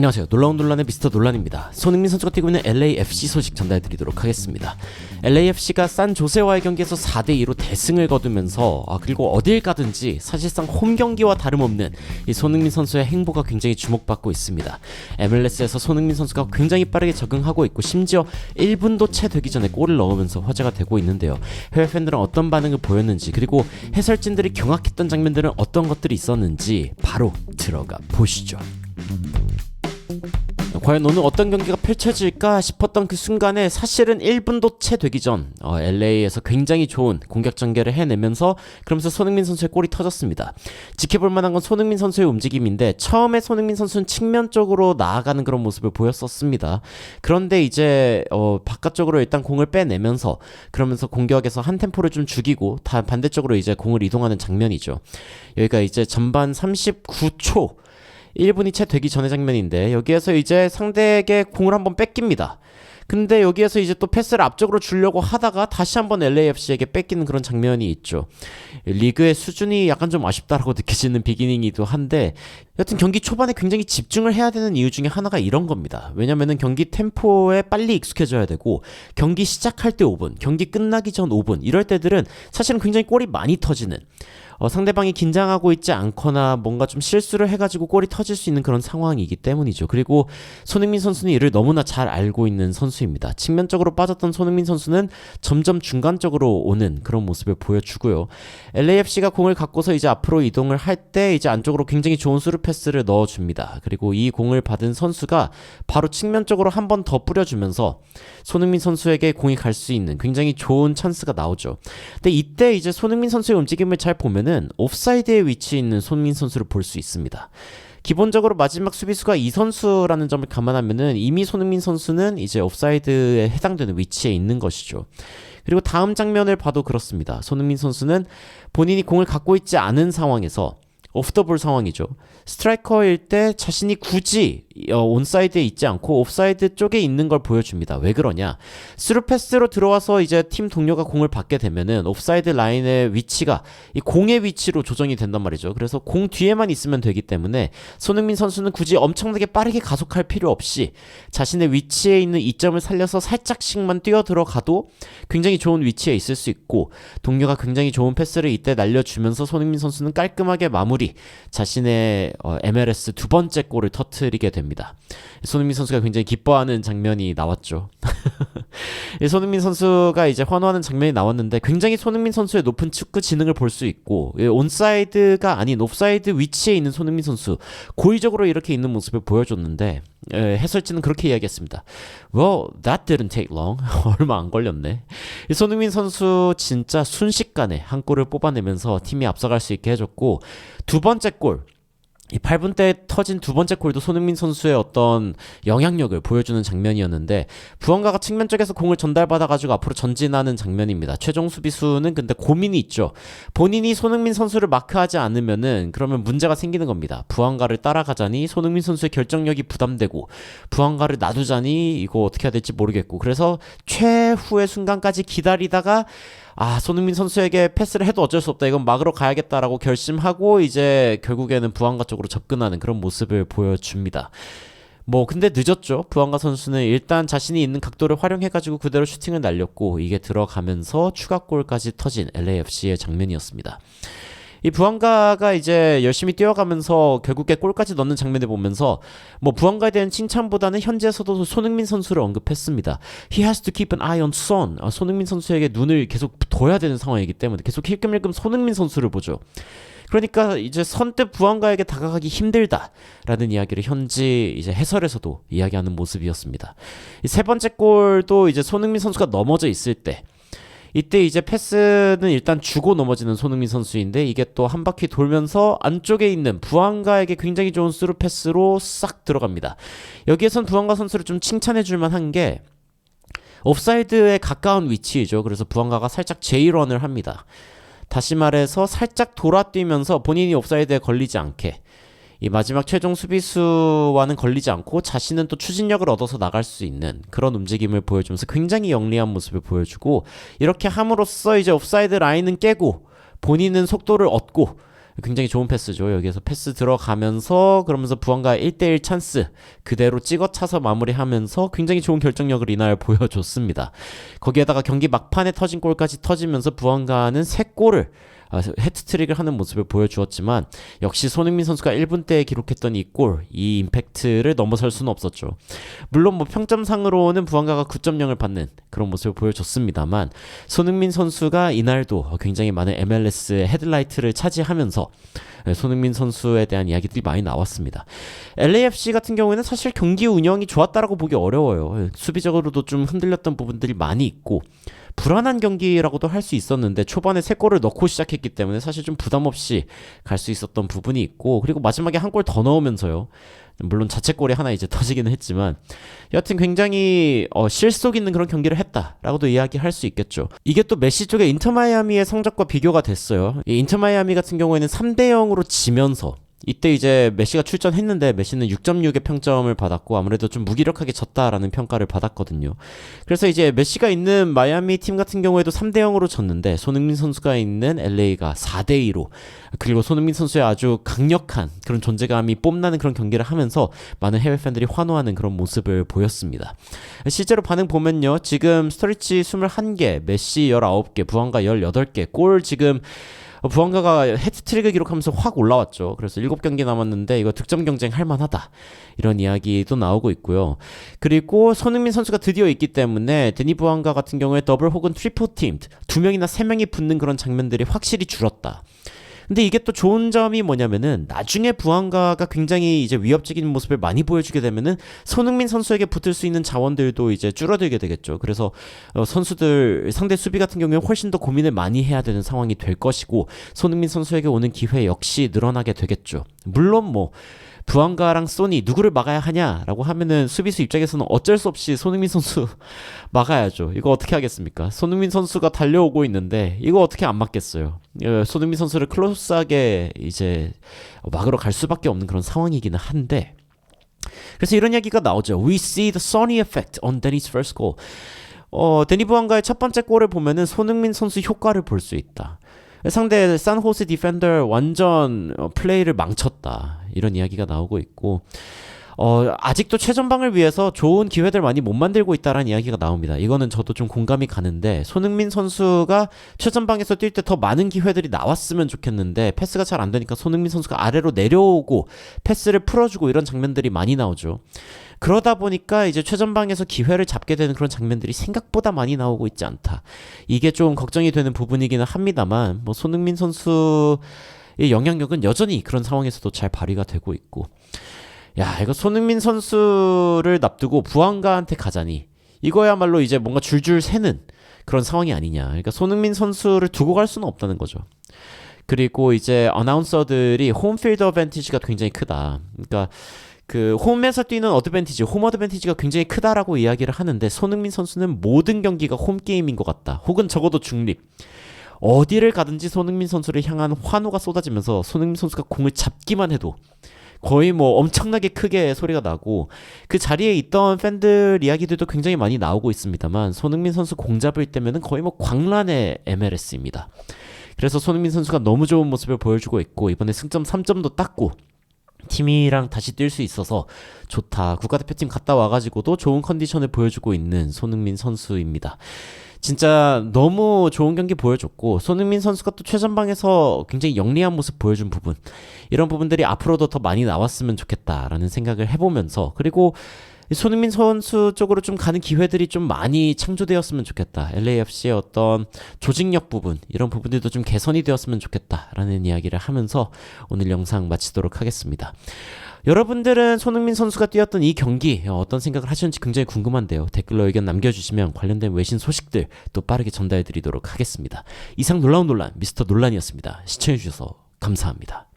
안녕하세요. 놀라운 논란의 미스터 논란입니다. 손흥민 선수가 뛰고 있는 LAFC 소식 전달드리도록 하겠습니다. LAFC가 산 조세와의 경기에서 4대 2로 대승을 거두면서 아, 그리고 어딜 가든지 사실상 홈 경기와 다름없는 이 손흥민 선수의 행보가 굉장히 주목받고 있습니다. MLS에서 손흥민 선수가 굉장히 빠르게 적응하고 있고 심지어 1분도 채 되기 전에 골을 넣으면서 화제가 되고 있는데요. 해외 팬들은 어떤 반응을 보였는지 그리고 해설진들이 경악했던 장면들은 어떤 것들이 있었는지 바로 들어가 보시죠. 과연 오늘 어떤 경기가 펼쳐질까 싶었던 그 순간에 사실은 1분도 채 되기 전 어, LA에서 굉장히 좋은 공격 전개를 해내면서 그러면서 손흥민 선수의 골이 터졌습니다. 지켜볼 만한 건 손흥민 선수의 움직임인데 처음에 손흥민 선수는 측면 쪽으로 나아가는 그런 모습을 보였었습니다. 그런데 이제 어, 바깥쪽으로 일단 공을 빼내면서 그러면서 공격에서 한 템포를 좀 죽이고 다 반대쪽으로 이제 공을 이동하는 장면이죠. 여기가 이제 전반 39초 1분이 채 되기 전의 장면인데 여기에서 이제 상대에게 공을 한번 뺏깁니다. 근데 여기에서 이제 또 패스를 앞쪽으로 주려고 하다가 다시 한번 LAFC에게 뺏기는 그런 장면이 있죠. 리그의 수준이 약간 좀 아쉽다라고 느껴지는 비기닝이기도 한데 여튼 경기 초반에 굉장히 집중을 해야 되는 이유 중에 하나가 이런 겁니다. 왜냐면은 경기 템포에 빨리 익숙해져야 되고 경기 시작할 때 5분, 경기 끝나기 전 5분 이럴 때들은 사실은 굉장히 골이 많이 터지는 어, 상대방이 긴장하고 있지 않거나 뭔가 좀 실수를 해가지고 골이 터질 수 있는 그런 상황이기 때문이죠. 그리고 손흥민 선수는 이를 너무나 잘 알고 있는 선수입니다. 측면적으로 빠졌던 손흥민 선수는 점점 중간적으로 오는 그런 모습을 보여주고요. LAFC가 공을 갖고서 이제 앞으로 이동을 할 때 이제 안쪽으로 굉장히 좋은 수루 패스를 넣어줍니다. 그리고 이 공을 받은 선수가 바로 측면 쪽으로 한 번 더 뿌려주면서 손흥민 선수에게 공이 갈 수 있는 굉장히 좋은 찬스가 나오죠. 근데 이때 이제 손흥민 선수의 움직임을 잘 보면은 옵사이드에 위치해 있는 손흥민 선수를 볼 수 있습니다. 기본적으로 마지막 수비수가 이 선수라는 점을 감안하면은 이미 손흥민 선수는 이제 옵사이드에 해당되는 위치에 있는 것이죠. 그리고 다음 장면을 봐도 그렇습니다. 손흥민 선수는 본인이 공을 갖고 있지 않은 상황에서 오프더볼 상황이죠. 스트라이커일 때 자신이 굳이 어, 온사이드에 있지 않고 옵사이드 쪽에 있는 걸 보여줍니다. 왜 그러냐? 스루 패스로 들어와서 이제 팀 동료가 공을 받게 되면은 옵사이드 라인의 위치가 이 공의 위치로 조정이 된단 말이죠. 그래서 공 뒤에만 있으면 되기 때문에 손흥민 선수는 굳이 엄청나게 빠르게 가속할 필요 없이 자신의 위치에 있는 이점을 살려서 살짝씩만 뛰어 들어가도 굉장히 좋은 위치에 있을 수 있고 동료가 굉장히 좋은 패스를 이때 날려주면서 손흥민 선수는 깔끔하게 마무리 자신의 어, MLS 두 번째 골을 터트리게 됩니다. 손흥민 선수가 굉장히 기뻐하는 장면이 나왔죠. 손흥민 선수가 이제 환호하는 장면이 나왔는데 굉장히 손흥민 선수의 높은 축구 지능을 볼 수 있고 온사이드가 아닌 옵사이드 위치에 있는 손흥민 선수 고의적으로 이렇게 있는 모습을 보여줬는데 해설진은 그렇게 이야기했습니다. Well, that didn't take long. 얼마 안 걸렸네. 손흥민 선수 진짜 순식간에 한 골을 뽑아내면서 팀이 앞서갈 수 있게 해줬고 두 번째 골. 이 8분 때 터진 두 번째 골도 손흥민 선수의 어떤 영향력을 보여주는 장면이었는데 부원가가 측면 쪽에서 공을 전달받아가지고 앞으로 전진하는 장면입니다. 최종 수비수는 근데 고민이 있죠. 본인이 손흥민 선수를 마크하지 않으면은 그러면 문제가 생기는 겁니다. 부원가를 따라가자니 손흥민 선수의 결정력이 부담되고 부원가를 놔두자니 이거 어떻게 해야 될지 모르겠고 그래서 최후의 순간까지 기다리다가 아 손흥민 선수에게 패스를 해도 어쩔 수 없다 이건 막으러 가야겠다라고 결심하고 이제 결국에는 부안가 쪽으로 접근하는 그런 모습을 보여줍니다. 뭐 근데 늦었죠. 부안가 선수는 일단 자신이 있는 각도를 활용해가지고 그대로 슈팅을 날렸고 이게 들어가면서 추가골까지 터진 LAFC의 장면이었습니다. 이 부안가가 이제 열심히 뛰어가면서 결국에 골까지 넣는 장면을 보면서 뭐 부안가에 대한 칭찬보다는 현지에서도 손흥민 선수를 언급했습니다. He has to keep an eye on Son. 아, 손흥민 선수에게 눈을 계속 둬야 되는 상황이기 때문에 계속 힐끔힐끔 손흥민 선수를 보죠. 그러니까 이제 선뜻 부안가에게 다가가기 힘들다라는 이야기를 현지 이제 해설에서도 이야기하는 모습이었습니다. 세 번째 골도 이제 손흥민 선수가 넘어져 있을 때 이때 이제 패스는 일단 주고 넘어지는 손흥민 선수인데 이게 또 한 바퀴 돌면서 안쪽에 있는 부안가에게 굉장히 좋은 스루 패스로 싹 들어갑니다. 여기에선 부안가 선수를 좀 칭찬해 줄 만한 게 옵사이드에 가까운 위치이죠. 그래서 부안가가 살짝 제이런을 합니다. 다시 말해서 살짝 돌아뛰면서 본인이 옵사이드에 걸리지 않게 이 마지막 최종 수비수와는 걸리지 않고 자신은 또 추진력을 얻어서 나갈 수 있는 그런 움직임을 보여주면서 굉장히 영리한 모습을 보여주고 이렇게 함으로써 이제 옵사이드 라인은 깨고 본인은 속도를 얻고 굉장히 좋은 패스죠. 여기에서 패스 들어가면서 그러면서 부안과 1대1 찬스 그대로 찍어 차서 마무리하면서 굉장히 좋은 결정력을 이날 보여줬습니다. 거기에다가 경기 막판에 터진 골까지 터지면서 부안가는 3골을 아, 헤트트릭을 하는 모습을 보여주었지만 역시 손흥민 선수가 1분 때에 기록했던 이 골, 이 임팩트를 넘어설 수는 없었죠. 물론 뭐 평점상으로는 부안가가 9.0을 받는 그런 모습을 보여줬습니다만 손흥민 선수가 이날도 굉장히 많은 MLS의 헤드라이트를 차지하면서 손흥민 선수에 대한 이야기들이 많이 나왔습니다. LAFC 같은 경우에는 사실 경기 운영이 좋았다라고 보기 어려워요. 수비적으로도 좀 흔들렸던 부분들이 많이 있고 불안한 경기라고도 할 수 있었는데 초반에 세 골을 넣고 시작했기 때문에 사실 좀 부담 없이 갈 수 있었던 부분이 있고 그리고 마지막에 한 골 더 넣으면서요. 물론 자책골이 하나 이제 터지기는 했지만 여하튼 굉장히 어, 실속 있는 그런 경기를 했다라고도 이야기할 수 있겠죠. 이게 또 메시 쪽의 인터 마이아미의 성적과 비교가 됐어요. 이 인터 마이아미 같은 경우에는 3대 0으로 지면서 이때 이제 메시가 출전했는데 메시는 6.6의 평점을 받았고 아무래도 좀 무기력하게 졌다라는 평가를 받았거든요. 그래서 이제 메시가 있는 마이애미 팀 같은 경우에도 3대 0으로 졌는데 손흥민 선수가 있는 LA가 4대 2로 그리고 손흥민 선수의 아주 강력한 그런 존재감이 뽐나는 그런 경기를 하면서 많은 해외 팬들이 환호하는 그런 모습을 보였습니다. 실제로 반응 보면요. 지금 스토리치 21개, 메시 19개, 부안가 18개, 골 지금 어, 부안가가 헤트트릭을 기록하면서 확 올라왔죠. 그래서 7경기 남았는데 이거 득점 경쟁 할 만하다. 이런 이야기도 나오고 있고요. 그리고 손흥민 선수가 드디어 있기 때문에 데니 부안가 같은 경우에 더블 혹은 트리플 팀 두 명이나 세 명이 붙는 그런 장면들이 확실히 줄었다. 근데 이게 또 좋은 점이 뭐냐면은 나중에 부안가가 굉장히 이제 위협적인 모습을 많이 보여주게 되면은 손흥민 선수에게 붙을 수 있는 자원들도 이제 줄어들게 되겠죠. 그래서 어, 선수들 상대 수비 같은 경우에 훨씬 더 고민을 많이 해야 되는 상황이 될 것이고 손흥민 선수에게 오는 기회 역시 늘어나게 되겠죠. 물론 뭐 부안가랑 소니 누구를 막아야 하냐라고 하면은 수비수 입장에서는 어쩔 수 없이 손흥민 선수 막아야죠. 이거 어떻게 하겠습니까? 손흥민 선수가 달려오고 있는데 이거 어떻게 안 막겠어요? 예, 손흥민 선수를 클로스하게 이제 막으러 갈 수밖에 없는 그런 상황이기는 한데 그래서 이런 얘기가 나오죠. We see the Sony effect on Danny's first goal. 어, 데니 부안가의 첫 번째 골을 보면은 손흥민 선수 효과를 볼 수 있다. 상대 산호세 디펜더 완전 어, 플레이를 망쳤다. 이런 이야기가 나오고 있고 어, 아직도 최전방을 위해서 좋은 기회들 많이 못 만들고 있다라는 이야기가 나옵니다. 이거는 저도 좀 공감이 가는데 손흥민 선수가 최전방에서 뛸 때 더 많은 기회들이 나왔으면 좋겠는데 패스가 잘 안 되니까 손흥민 선수가 아래로 내려오고 패스를 풀어주고 이런 장면들이 많이 나오죠. 그러다 보니까 이제 최전방에서 기회를 잡게 되는 그런 장면들이 생각보다 많이 나오고 있지 않다. 이게 좀 걱정이 되는 부분이기는 합니다만 뭐 손흥민 선수의 영향력은 여전히 그런 상황에서도 잘 발휘가 되고 있고 야 이거 손흥민 선수를 납두고 부안가한테 가자니 이거야말로 이제 뭔가 줄줄 새는 그런 상황이 아니냐. 그러니까 손흥민 선수를 두고 갈 수는 없다는 거죠. 그리고 이제 어나운서들이 홈필드 어벤티지가 굉장히 크다. 그러니까 그 홈에서 뛰는 어드밴티지, 홈 어드밴티지가 굉장히 크다라고 이야기를 하는데 손흥민 선수는 모든 경기가 홈 게임인 것 같다. 혹은 적어도 중립. 어디를 가든지 손흥민 선수를 향한 환호가 쏟아지면서 손흥민 선수가 공을 잡기만 해도 거의 뭐 엄청나게 크게 소리가 나고 그 자리에 있던 팬들 이야기들도 굉장히 많이 나오고 있습니다만 손흥민 선수 공 잡을 때면은 거의 뭐 광란의 MLS입니다. 그래서 손흥민 선수가 너무 좋은 모습을 보여주고 있고 이번에 승점 3점도 땄고 팀이랑 다시 뛸 수 있어서 좋다. 국가대표팀 갔다 와가지고도 좋은 컨디션을 보여주고 있는 손흥민 선수입니다. 진짜 너무 좋은 경기 보여줬고 손흥민 선수가 또 최전방에서 굉장히 영리한 모습 보여준 부분 이런 부분들이 앞으로도 더 많이 나왔으면 좋겠다라는 생각을 해보면서 그리고 손흥민 선수 쪽으로 좀 가는 기회들이 좀 많이 창조되었으면 좋겠다. LAFC의 어떤 조직력 부분, 이런 부분들도 좀 개선이 되었으면 좋겠다라는 이야기를 하면서 오늘 영상 마치도록 하겠습니다. 여러분들은 손흥민 선수가 뛰었던 이 경기 어떤 생각을 하셨는지 굉장히 궁금한데요. 댓글로 의견 남겨주시면 관련된 외신 소식들 또 빠르게 전달해드리도록 하겠습니다. 이상 놀라운 논란 미스터 논란이었습니다. 시청해주셔서 감사합니다.